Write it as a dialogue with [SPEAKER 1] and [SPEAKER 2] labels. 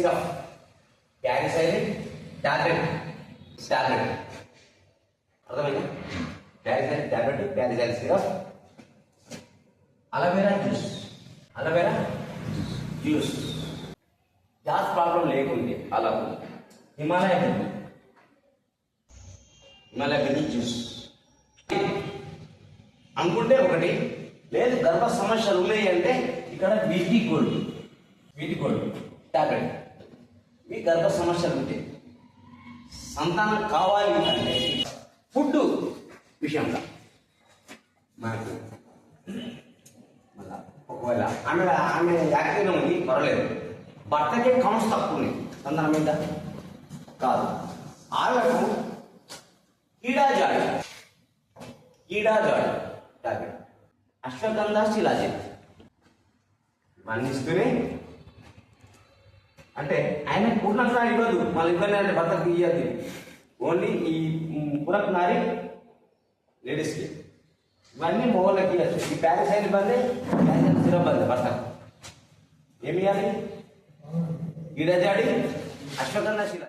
[SPEAKER 1] Syrup. ప్యారిసైలిన్ tablet. Tablet. అర్థమైందా? ప్యారిసైలిన్ tablet ప్యారిసైలిన్ syrup. Aloe vera juice. Aloe vera juice. Gas problem లేకుండే అలా Himalaya Bindu Himalaya Bindu juice. అనుకుంటే ఒకటి లేదు గర్భ సమస్యలు ఉన్నాయి అంటే ఇక్కడ వీటి గోల్డ్ వీటి గోల్డ్ టాబ్లెట్. గర్భ సమస్యలు ఉంటాయి సంతానం కావాలి అంటే ఫుడ్ విషయంలో మనకు మళ్ళా ఒకవేళ ఆమె ఆమె యాక్టివ్గా ఉంది పర్వాలేదు. భర్తకే కౌన్స్ తక్కువ ఉంది సంతానం మీద కాదు. ఆమెకు కీడాజాడి కీడాజాడి టాబ్లెట్ అశ్వగంధా శిలాజీ మన్నిస్తూనే అంటే ఆయన పూర్ణంగా ఇవ్వదు మళ్ళీ ఇబ్బంది అంటే భర్తకు ఇవ్వద్దు ఓన్లీ ఈ పురకు నారి లేడీస్కి ఇవన్నీ మొగోళ్ళకి ఇవ్వచ్చు ఈ ప్యారిసైన్ ఇబ్బంది ప్యారిసైన్ సిరప్ భర్తకు ఏమి ఇవ్వాలి గిడజాడి అశ్వగంధ శిల